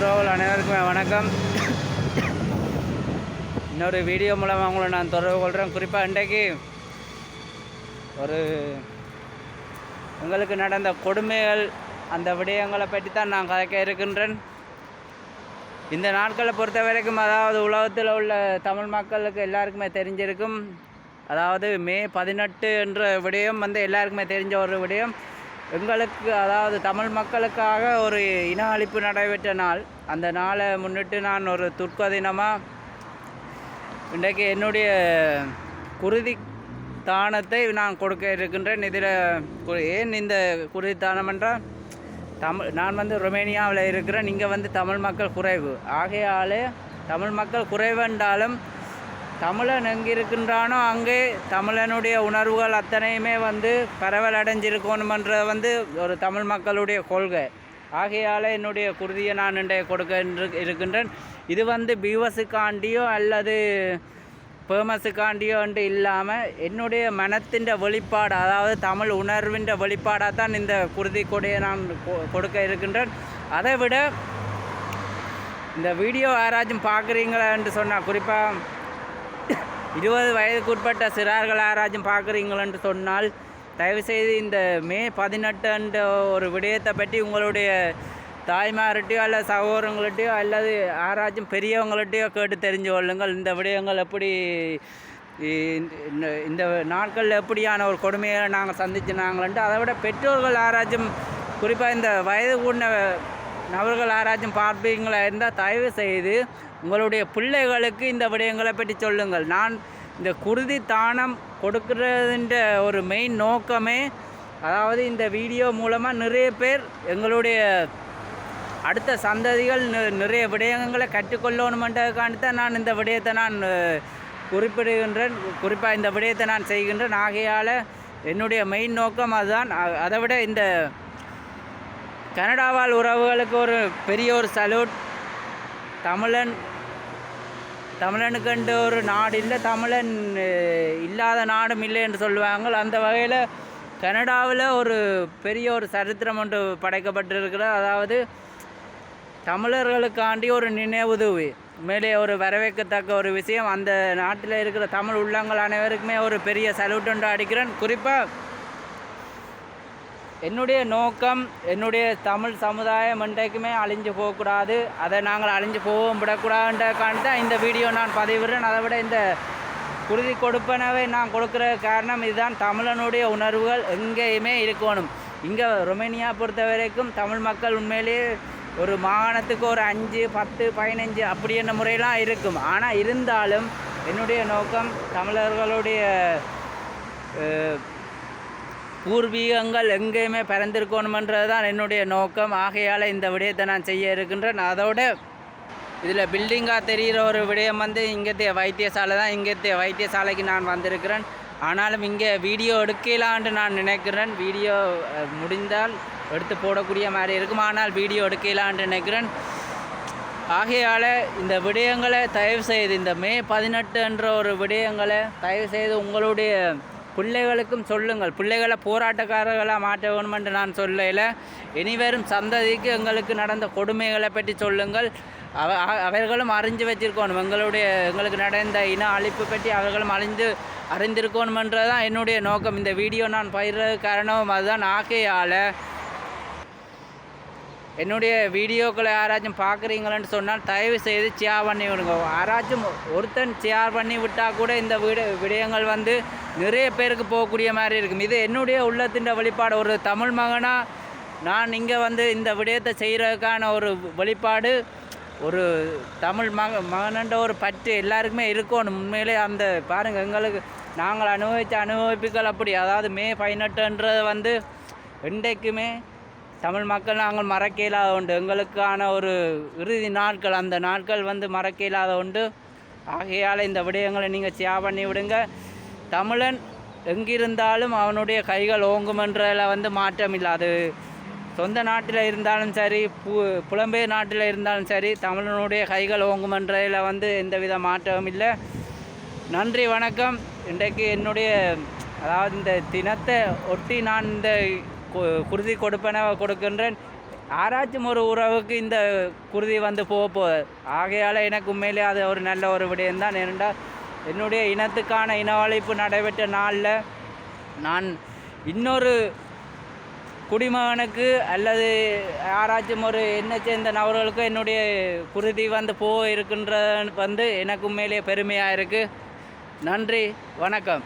உறவுகள் அனைவருக்குமே வணக்கம். இன்னொரு வீடியோ மூலமாக அவங்களை நான் தொடர்பு கொள்கிறேன் குறிப்பாக இன்றைக்கு ஒரு எங்களுக்கு நடந்த கொடுமைகள் அந்த விடயங்களை பற்றி தான் நான் கதைக்க இருக்கின்றேன். இந்த நாட்களை பொறுத்த வரைக்கும் அதாவது உலகத்தில் உள்ள தமிழ் மக்களுக்கு எல்லாருக்குமே தெரிஞ்சிருக்கும். அதாவது மே பதினெட்டு என்ற விடயம் வந்து எல்லாருக்குமே தெரிஞ்ச ஒரு விடயம். எங்களுக்கு அதாவது தமிழ் மக்களுக்காக ஒரு இன அழிப்பு நடைபெற்ற நாள். அந்த நாளை முன்னிட்டு நான் ஒரு துர்க்க தினமாக இன்றைக்கு என்னுடைய குருதி தானத்தை நான் கொடுக்க இருக்கின்றேன். இதில் ஏன் இந்த குருதி தானம் என்றால் தமிழ் நான் வந்து ரொமேனியாவில் இருக்கிறேன். இங்கே வந்து தமிழ் மக்கள் குறைவு. ஆகையாலே தமிழ் மக்கள் குறைவென்றாலும் தமிழன் எங்கே இருக்கின்றானோ அங்கே தமிழனுடைய உணர்வுகள் அத்தனையுமே வந்து பரவல் அடைஞ்சிருக்கணுமன்றது வந்து ஒரு தமிழ் மக்களுடைய கொள்கை. ஆகையால் என்னுடைய குருதியை நான் இன்றைய கொடுக்க இருக்கின்றேன். இது வந்து பியூவஸுக்காண்டியோ அல்லது பேமஸுக்காண்டியோ என்று இல்லாமல் என்னுடைய மனத்தின் வெளிப்பாடு அதாவது தமிழ் உணர்வின் வெளிப்பாடாக தான் இந்த குருதி கொடையை நான் கொ- கொடுக்க இருக்கின்றேன். அதை விட இந்த வீடியோ யாராச்சும் பார்க்குறீங்களா என்று சொன்னால் குறிப்பாக இருபது வயதுக்குட்பட்ட சிறார்கள் யாராச்சும் பார்க்குறீங்களென்று சொன்னால் தயவுசெய்து இந்த மே பதினெட்டுன்ற ஒரு விடயத்தை பற்றி உங்களுடைய தாய்மார்கிட்டயோ அல்லது சகோதரங்கள்கிட்டயோ அல்லது யாராச்சும் பெரியவங்கள்ட்டையோ கேட்டு தெரிஞ்சு கொள்ளுங்கள். இந்த விடயங்கள் எப்படி இந்த- இந்த- நாட்களில் எப்படியான ஒரு கொடுமையை நாங்கள் சந்திச்சினாங்களன்ட்டு அதை விட பெற்றோர்கள் யாராச்சும் குறிப்பாக இந்த வயது கூடின நபர்கள் யாராச்சும் பார்ப்பீங்களா இருந்தால் தயவு செய்து உங்களுடைய பிள்ளைகளுக்கு இந்த விடயங்களை பற்றி சொல்லுங்கள். நான் இந்த குருதி தானம் கொடுக்கறதுன்ற ஒரு மெயின் நோக்கமே அதாவது இந்த வீடியோ மூலமாக நிறைய பேர் எங்களுடைய அடுத்த சந்ததிகள் நிறைய விடயங்களை கற்றுக்கொள்ளணுமென்றதுக்காண்டி தான் நான் இந்த விடயத்தை நான் குறிப்பிடுகின்றேன். குறிப்பாக இந்த விடயத்தை நான் செய்கின்றேன். ஆகையால் என்னுடைய மெயின் நோக்கம் அதுதான். அதை விட இந்த கனடாவால் உறவுகளுக்கு ஒரு பெரிய ஒரு சல்யூட் தமிழன் தமிழனுக்கண்டு ஒரு நாடு இல்லை தமிழன் இல்லாத நாடும் இல்லை என்று சொல்லுவாங்க அந்த வகையில் கனடாவில் ஒரு பெரிய ஒரு சரித்திரம் ஒன்று படைக்கப்பட்டிருக்கிறது. அதாவது தமிழர்களுக்காண்டி ஒரு நினைவுதவி மேலே ஒரு வரவேற்கத்தக்க ஒரு விஷயம். அந்த நாட்டில் இருக்கிற தமிழ் உள்ளங்கள் அனைவருக்குமே ஒரு பெரிய சல்யூட் ஒன்று அடிக்கிறேன். குறிப்பாக என்னுடைய நோக்கம் என்னுடைய தமிழ் சமுதாயம் என்றைக்குமே அழிஞ்சு போகக்கூடாது. அதை நாங்கள் அழிஞ்சு போகவும் விடக்கூடாதுன்றக்கான தான் இந்த வீடியோ நான் பதிவிடுறேன். அதை விட இந்த குருதி கொடுப்பனவை நான் கொடுக்குற காரணம் இதுதான். தமிழனுடைய உணர்வுகள் எங்கேயுமே இருக்கணும். இங்கே ரொமேனியா பொறுத்த வரைக்கும் தமிழ் மக்கள் உண்மையிலேயே ஒரு மாகாணத்துக்கு ஒரு அஞ்சு பத்து பதினஞ்சு அப்படி என்ன முறையெல்லாம் இருக்கும். ஆனால் இருந்தாலும் என்னுடைய நோக்கம் தமிழர்களுடைய பூர்வீகங்கள் எங்கேயுமே பிறந்திருக்கணுமன்றது தான் என்னுடைய நோக்கம். ஆகையால் இந்த விடயத்தை நான் செய்ய இருக்கின்றேன். அதோட இதில் பில்டிங்காக தெரிகிற ஒரு விடயம் வந்து இங்கத்தைய வைத்தியசாலை தான். இங்கத்தைய வைத்தியசாலைக்கு நான் வந்திருக்கிறேன். ஆனாலும் இங்கே வீடியோ எடுக்கலான்ட்டு நான் நினைக்கிறேன். வீடியோ முடிந்தால் எடுத்து போடக்கூடிய மாதிரி இருக்கும். ஆனால் வீடியோ எடுக்கலான்ட்டு நினைக்கிறேன். ஆகையால் இந்த விடயங்களை தயவு செய்து இந்த மே பதினெட்டு என்ற ஒரு விடயங்களை தயவு செய்து உங்களுடைய பிள்ளைகளுக்கும் சொல்லுங்கள். பிள்ளைகளை போராட்டக்காரர்களாக மாற்ற வேணுமென்று நான் சொல்லல. இனிவரும் சந்ததிக்கு எங்களுக்கு நடந்த கொடுமைகளை பற்றி சொல்லுங்கள். அவ அவர்களும் அறிஞ்சு வச்சிருக்கணும். எங்களுடைய எங்களுக்கு நடந்த இன அழிப்பு பற்றி அவர்களும் அறிந்து அறிந்திருக்கணுமென்றது தான் என்னுடைய நோக்கம். இந்த வீடியோ நான் பயிர்றது காரணம் அதுதான். ஆகையால் என்னுடைய வீடியோக்களை யாராச்சும் பார்க்குறீங்களன்னு சொன்னால் தயவு செய்து ஷேர் பண்ணி விடுங்க. யாராச்சும் ஒருத்தன் ஷேர் பண்ணி விட்டால் கூட இந்த விட விடயங்கள் வந்து நிறைய பேருக்கு போகக்கூடிய மாதிரி இருக்கும். இது என்னுடைய உள்ளத்தின் வெளிப்பாடு. ஒரு தமிழ் மகனாக நான் இங்கே வந்து இந்த விடயத்தை செய்கிறதுக்கான ஒரு வெளிப்பாடு ஒரு தமிழ் மக மகனன்ற ஒரு பற்று எல்லாருக்குமே இருக்கணும். உண்மையிலே அந்த பாருங்கள் எங்களுக்கு நாங்கள் அனுபவித்த அனுபவிப்புகள் அப்படி. அதாவது மே பதினெட்டுன்றது வந்து என்றைக்குமே தமிழ் மக்கள் நாங்கள் மறக்க இல்லாத உண்டு. எங்களுக்கான ஒரு இறுதி நாட்கள் அந்த நாட்கள் வந்து மறக்க இல்லாத உண்டு. ஆகையால் இந்த விடயங்களை நீங்கள் சியா பண்ணி விடுங்க. தமிழன் எங்கிருந்தாலும் அவனுடைய கைகள் ஓங்குமென்றதில் வந்து மாற்றம் இல்லை அது சொந்த நாட்டில் இருந்தாலும் சரி பு புலம்பெயர் நாட்டில் இருந்தாலும் சரி தமிழனுடைய கைகள் ஓங்குமென்றதில் வந்து எந்தவித மாற்றமும் இல்லை. நன்றி வணக்கம். இன்றைக்கு என்னுடைய அதாவது இந்த தினத்தை ஒட்டி நான் இந்த குருதி கொடுப்பன கொடுக்கின்றேன். ஆராய்ச்சும் ஒரு உறவுக்கு இந்த குருதி வந்து போக போகுது ஆகையால் எனக்கு உண்மையிலே அது ஒரு நல்ல ஒரு விடயம்தான். ஏனென்றால் என்னுடைய இனத்துக்கான இனவழிப்பு நடைபெற்ற நாளில் நான் இன்னொரு குடிமகனுக்கு அல்லது யாராச்சும் ஒரு என்ன சேர்ந்த நபர்களுக்கு என்னுடைய குருதி வந்து போக இருக்கின்ற வந்து எனக்கு உண்மையிலேயே பெருமையாக இருக்குது நன்றி வணக்கம்.